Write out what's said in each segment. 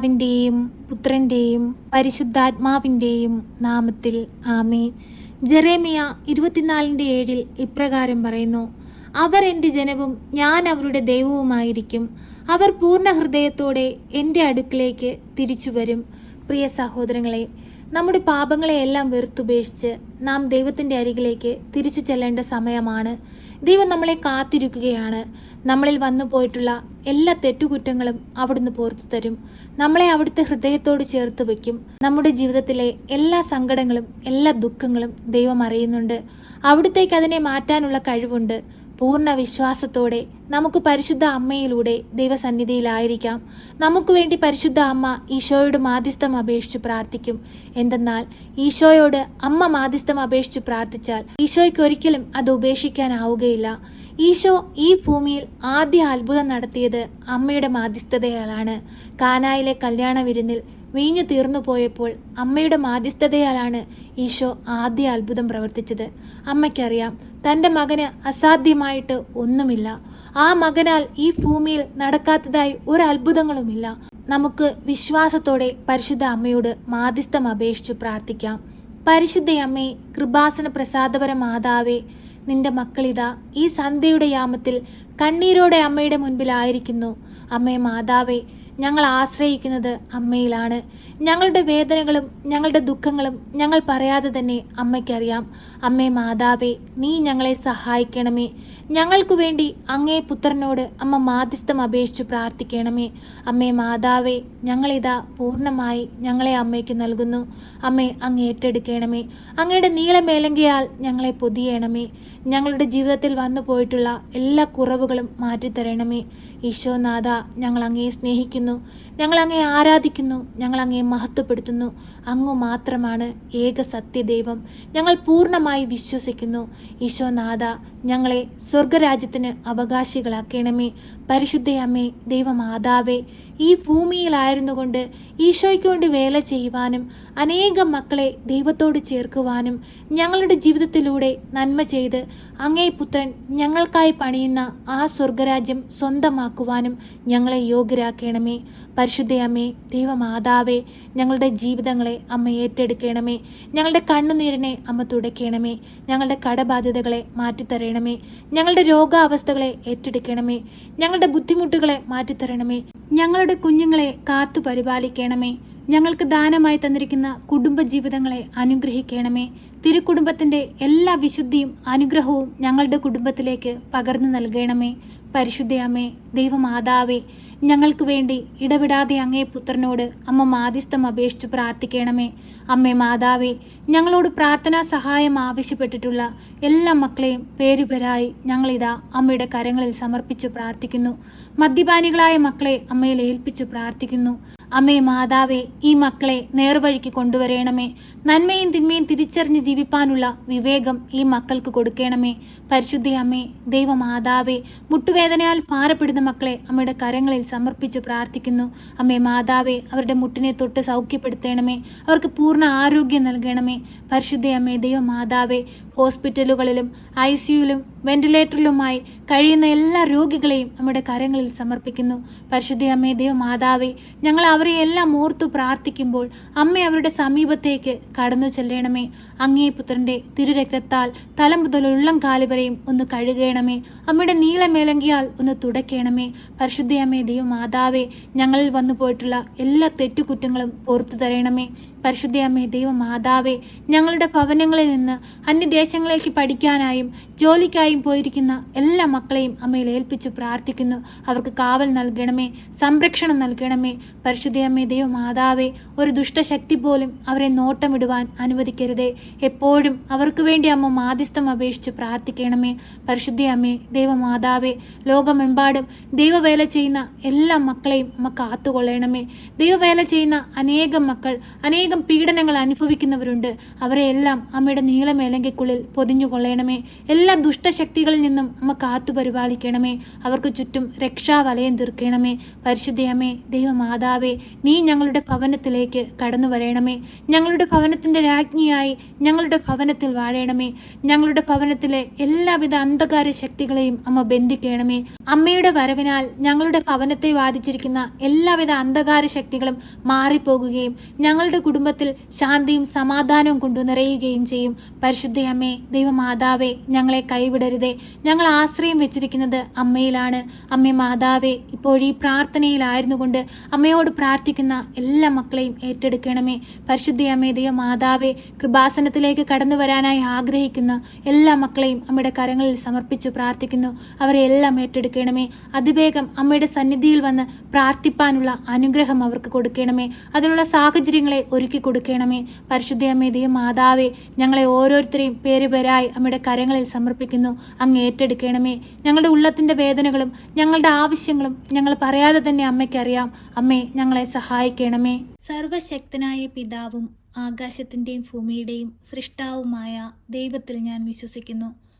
പിതാവിന്റെയും പുത്രന്റെയും പരിശുദ്ധാത്മാവിന്റെയും നാമത്തിൽ ആമേൻ. ജെറേമിയ ഇരുപത്തിനാലിന്റെ ഏഴിൽ ഇപ്രകാരം പറയുന്നു അവർ എന്റെ ജനവും ഞാൻ അവരുടെ ദൈവവുമായിരിക്കും. അവർ പൂർണ ഹൃദയത്തോടെ എന്റെ അടുക്കിലേക്ക് തിരിച്ചു വരും പ്രിയ സഹോദരങ്ങളെ നമ്മുടെ പാപങ്ങളെയെല്ലാം വെറുത്തുപേക്ഷിച്ച് നാം ദൈവത്തിന്റെ അരികിലേക്ക് തിരിച്ചു ചെല്ലേണ്ട സമയമാണ്. ദൈവം നമ്മളെ കാത്തിരിക്കുകയാണ്. നമ്മളിൽ വന്നു പോയിട്ടുള്ള എല്ലാ തെറ്റുകുറ്റങ്ങളും അവിടുന്ന് പുറത്തു തരും. നമ്മളെ അവിടുത്തെ ഹൃദയത്തോട് ചേർത്ത് വയ്ക്കും. നമ്മുടെ ജീവിതത്തിലെ എല്ലാ സങ്കടങ്ങളും എല്ലാ ദുഃഖങ്ങളും ദൈവം അറിയുന്നുണ്ട്. അവിടുത്തേക്ക് അതിനെ മാറ്റാനുള്ള കഴിവുണ്ട്. പൂർണ വിശ്വാസത്തോടെ നമുക്ക് പരിശുദ്ധ അമ്മയിലൂടെ ദൈവസന്നിധിയിലായിരിക്കാം. നമുക്ക് വേണ്ടി പരിശുദ്ധ അമ്മ ഈശോയോട് മാധ്യസ്ഥം അപേക്ഷിച്ച് പ്രാർത്ഥിക്കും. എന്തെന്നാൽ ഈശോയോട് അമ്മ മാധ്യസ്ഥം അപേക്ഷിച്ച് പ്രാർത്ഥിച്ചാൽ ഈശോയ്ക്ക് ഒരിക്കലും അത് ഉപേക്ഷിക്കാനാവുകയില്ല. ഈശോ ഈ ഭൂമിയിൽ ആദ്യ അത്ഭുതം നടത്തിയത് അമ്മയുടെ മാധ്യസ്ഥതയാലാണ്. കാനായിലെ കല്യാണ വിരുന്നിൽ വീഞ്ഞു തീർന്നു പോയപ്പോൾ അമ്മയുടെ മാധ്യസ്ഥതയാലാണ് ഈശോ ആദ്യ അത്ഭുതം പ്രവർത്തിച്ചത്. അമ്മയ്ക്കറിയാം തന്റെ മകന് അസാധ്യമായിട്ട് ഒന്നുമില്ല. ആ മകനാൽ ഈ ഭൂമിയിൽ നടക്കാത്തതായി ഒരു അത്ഭുതങ്ങളുമില്ല നമുക്ക് വിശ്വാസത്തോടെ പരിശുദ്ധ അമ്മയോട് മാധ്യസ്ഥം അപേക്ഷിച്ചു പ്രാർത്ഥിക്കാം. പരിശുദ്ധ അമ്മേ കൃപാസന പ്രസാദപര മാതാവേ നിന്റെ മക്കളിതാ ഈ സന്ധ്യയുടെ യാമത്തിൽ കണ്ണീരോടെ അമ്മയുടെ മുൻപിലായിരിക്കുന്നു. അമ്മേ മാതാവേ ഞങ്ങൾ ആശ്രയിക്കുന്നത് അമ്മയിലാണ്. ഞങ്ങളുടെ വേദനകളും ഞങ്ങളുടെ ദുഃഖങ്ങളും ഞങ്ങൾ പറയാതെ തന്നെ അമ്മയ്ക്കറിയാം. അമ്മേ മാതാവേ നീ ഞങ്ങളെ സഹായിക്കണമേ. ഞങ്ങൾക്കു വേണ്ടി അങ്ങേ പുത്രനോട് അമ്മ മാധ്യസ്ഥം അപേക്ഷിച്ച് പ്രാർത്ഥിക്കണമേ. അമ്മേ മാതാവേ ഞങ്ങളിതാ പൂർണമായി ഞങ്ങളെ അമ്മയ്ക്ക് നൽകുന്നു. അമ്മേ അങ്ങ് ഏറ്റെടുക്കണമേ. അങ്ങയുടെ നീളമേലങ്കിയാൽ ഞങ്ങളെ പൊതിയണമേ. ഞങ്ങളുടെ ജീവിതത്തിൽ വന്നു പോയിട്ടുള്ള എല്ലാ കുറവുകളും മാറ്റിത്തരണമേ. ഈശോനാഥ ഞങ്ങൾ അങ്ങേ സ്നേഹിക്കുന്നു. ഞങ്ങൾ അങ്ങേ ആരാധിക്കുന്നു. ഞങ്ങൾ അങ്ങേ മഹത്വപ്പെടുത്തുന്നു. അങ്ങ് മാത്രമാണ് ഏക സത്യദൈവം. ഞങ്ങൾ പൂർണമായി വിശ്വസിക്കുന്നു. ഈശോനാഥ ഞങ്ങളെ സ്വർഗരാജ്യത്തിന് അവകാശികളാക്കണമേ. പരിശുദ്ധയമ്മേ ദൈവമാതാവേ ഈ ഭൂമിയിലായിരുന്നു കൊണ്ട് ഈശോയ്ക്ക് വേണ്ടി വേല ചെയ്യുവാനും അനേകം മക്കളെ ദൈവത്തോട് ചേർക്കുവാനും ഞങ്ങളുടെ ജീവിതത്തിലൂടെ നന്മ ചെയ്ത് അങ്ങേ പുത്രൻ ഞങ്ങൾക്കായി പണിയുന്ന ആ സ്വർഗരാജ്യം സ്വന്തമാക്കുവാനും ഞങ്ങളെ യോഗ്യരാക്കണമേ. പരിശുദ്ധയമ്മേ ദൈവമാതാവേ ഞങ്ങളുടെ ജീവിതങ്ങളെ അമ്മ ഏറ്റെടുക്കണമേ. ഞങ്ങളുടെ കണ്ണുനീരിനെ അമ്മ തുടയ്ക്കണമേ. ഞങ്ങളുടെ കടബാധ്യതകളെ മാറ്റിത്തരണമേ. ഞങ്ങളുടെ രോഗാവസ്ഥകളെ ഏറ്റെടുക്കണമേ. ഞങ്ങളുടെ ബുദ്ധിമുട്ടുകളെ മാറ്റിത്തരണമേ. ഞങ്ങളുടെ കുഞ്ഞുങ്ങളെ കാത്തു പരിപാലിക്കണമേ. ഞങ്ങൾക്ക് ദാനമായി തന്നിരിക്കുന്ന കുടുംബജീവിതങ്ങളെ അനുഗ്രഹിക്കണമേ. തിരുക്കുടുംബത്തിന്റെ എല്ലാ വിശുദ്ധിയും അനുഗ്രഹവും ഞങ്ങളുടെ കുടുംബത്തിലേക്ക് പകർന്നു നൽകണമേ. പരിശുദ്ധയമ്മേ ദൈവമാതാവേ ഞങ്ങൾക്ക് വേണ്ടി ഇടവിടാതെ അങ്ങേ പുത്രനോട് അമ്മ മാധ്യസ്ഥം അപേക്ഷിച്ചു പ്രാർത്ഥിക്കണമേ. അമ്മേ മാതാവേ ഞങ്ങളോട് പ്രാർത്ഥനാ സഹായം ആവശ്യപ്പെട്ടിട്ടുള്ള എല്ലാ മക്കളെയും പേരുപേരായി ഞങ്ങളിതാ അമ്മയുടെ കരങ്ങളിൽ സമർപ്പിച്ചു പ്രാർത്ഥിക്കുന്നു. മദ്യപാനികളായ മക്കളെ അമ്മയിൽ ഏൽപ്പിച്ചു പ്രാർത്ഥിക്കുന്നു. അമ്മേ മാതാവേ ഈ മക്കളെ നേർവഴിക്ക് കൊണ്ടുവരേണമേ. നന്മയും തിന്മയും തിരിച്ചറിഞ്ഞ് ജീവിപ്പാനുള്ള വിവേകം ഈ മക്കൾക്ക് കൊടുക്കണമേ. പരിശുദ്ധി അമ്മേ ദൈവമാതാവേ മുട്ടുവേദനയാൽ ഭാരപ്പെടുന്ന മക്കളെ അമ്മയുടെ കരങ്ങളിൽ സമർപ്പിച്ച് പ്രാർത്ഥിക്കുന്നു. അമ്മേ മാതാവേ അവരുടെ മുട്ടിനെ തൊട്ട് സൗഖ്യപ്പെടുത്തണമേ. അവർക്ക് പൂർണ ആരോഗ്യം നൽകണമേ. പരിശുദ്ധ അമ്മേ ദൈവമാതാവേ ഹോസ്പിറ്റലുകളിലും ഐ സിയുലും വെന്റിലേറ്ററിലുമായി കഴിയുന്ന എല്ലാ രോഗികളെയും നമ്മുടെ കരങ്ങളിൽ സമർപ്പിക്കുന്നു. പരിശുദ്ധ അമ്മേ ദൈവമാതാവേ ഞങ്ങൾ അവരെ എല്ലാം ഓർത്തു പ്രാർത്ഥിക്കുമ്പോൾ അമ്മ അവരുടെ സമീപത്തേക്ക് കടന്നു ചെല്ലണമേ. അങ്ങേ പുത്രന്റെ തിരുരക്തത്താൽ തല മുതൽ ഉള്ളം കാലുവരെയും ഒന്ന് കഴുകണമേ. അമ്മയുടെ നീളമേലങ്കിയാൽ ഒന്ന് തുടയ്ക്കണമേ. പരിശുദ്ധ അമ്മേ ദൈവമാതാവേ ഞങ്ങളിൽ വന്നു പോയിട്ടുള്ള എല്ലാ തെറ്റുകുറ്റങ്ങളും പുറത്തു തരണമേ. പരിശുദ്ധ ദൈവ മാതാവേ ഞങ്ങളുടെ ഭവനങ്ങളിൽ നിന്ന് അന്യദേശങ്ങളിലേക്ക് പഠിക്കാനായും ജോലിക്കായും പോയിരിക്കുന്ന എല്ലാ മക്കളെയും അമ്മയിൽ ഏൽപ്പിച്ചു പ്രാർത്ഥിക്കുന്നു. അവർക്ക് കാവൽ നൽകണമേ സംരക്ഷണം നൽകണമേ. പരിശുദ്ധയമ്മേ ദൈവമാതാവേ ഒരു ദുഷ്ടശക്തി പോലും അവരെ നോട്ടമിടുവാൻ അനുവദിക്കരുതേ. എപ്പോഴും അവർക്ക് വേണ്ടി അമ്മ മാധ്യസ്ഥം അപേക്ഷിച്ച് പ്രാർത്ഥിക്കണമേ. പരിശുദ്ധയമ്മേ ദൈവമാതാവേ ലോകമെമ്പാടും ദൈവവേല ചെയ്യുന്ന എല്ലാ മക്കളെയും അമ്മ കാത്തുകൊള്ളണമേ. ദൈവവേല ചെയ്യുന്ന അനേകം മക്കൾ അനേകം പീഡനങ്ങൾ അനുഭവിക്കുന്നവരുണ്ട്. അവരെ എല്ലാം അമ്മയുടെ നീളമേലങ്കയ്ക്കുള്ളിൽ പൊതിഞ്ഞുകൊള്ളണമേ എല്ലാ ദുഷ്ടശക്തികളിൽ നിന്നും അമ്മ കാത്തു പരിപാലിക്കണമേ. അവർക്ക് ചുറ്റും രക്ഷാവലയം തീർക്കണമേ. പരിശുദ്ധയമ്മേ ദൈവമാതാവേ നീ ഞങ്ങളുടെ ഭവനത്തിലേക്ക് കടന്നു വരയണമേ ഞങ്ങളുടെ ഭവനത്തിന്റെ രാജ്ഞിയായി ഞങ്ങളുടെ ഭവനത്തിൽ വാഴണമേ. ഞങ്ങളുടെ ഭവനത്തിലെ എല്ലാവിധ അന്ധകാര ശക്തികളെയും അമ്മ ബന്ധിക്കണമേ. അമ്മയുടെ വരവിനാൽ ഞങ്ങളുടെ ഭവനത്തെ വാദിച്ചിരിക്കുന്ന എല്ലാവിധ അന്ധകാര ശക്തികളും മാറിപ്പോകുകയും ഞങ്ങളുടെ കുടുംബത്തിൽ ശാന്തിയും സമാധാനവും കൊണ്ടു നിറയുകയും ചെയ്യും. പരിശുദ്ധയമ്മേ ദൈവമാതാവേ ഞങ്ങളെ കൈവിടരുതേ. ഞങ്ങൾ ആശ്രയം വെച്ചിരിക്കുന്നത് അമ്മയിലാണ്. അമ്മേ മാതാവേ ഇപ്പോഴീ പ്രാർത്ഥനയിലായിരുന്നു കൊണ്ട് അമ്മയോട് പ്രാർത്ഥിക്കുന്ന എല്ലാ മക്കളെയും ഏറ്റെടുക്കണമേ. പരിശുദ്ധയമ്മേ ദൈവമാതാവേ കൃപാസനത്തിലേക്ക് കടന്നു വരാനായി ആഗ്രഹിക്കുന്ന എല്ലാ മക്കളെയും അമ്മയുടെ കരങ്ങളിൽ സമർപ്പിച്ചു പ്രാർത്ഥിക്കുന്നു. അവരെ എല്ലാം ഏറ്റെടുക്കണമേ. അതിവേഗം അമ്മയുടെ സന്നിധിയിൽ വന്ന് പ്രാർത്ഥിപ്പാനുള്ള അനുഗ്രഹം അവർക്ക് കൊടുക്കണമേ. അതിനുള്ള സാഹചര്യങ്ങളെ ഒരുക്കി കൊടുക്കണമേ. പരിശുദ്ധ അമ്മേ മാതാവേ ഞങ്ങളെ ഓരോരുത്തരെയും പേര് പേരായി അമ്മയുടെ കരങ്ങളിൽ സമർപ്പിക്കുന്നു. അങ്ങ് ഏറ്റെടുക്കണമേ. ഞങ്ങളുടെ ഉള്ളത്തിന്റെ വേദനകളും ഞങ്ങളുടെ ആവശ്യങ്ങളും ഞങ്ങൾ പറയാതെ തന്നെ അമ്മയ്ക്കറിയാം. അമ്മേ ഞങ്ങളെ സഹായിക്കണമേ. സർവശക്തനായ പിതാവും ആകാശത്തിന്റെയും ഭൂമിയുടെയും സൃഷ്ടാവുമായ ദൈവത്തിൽ ഞാൻ വിശ്വസിക്കുന്നു.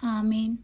ആമേൻ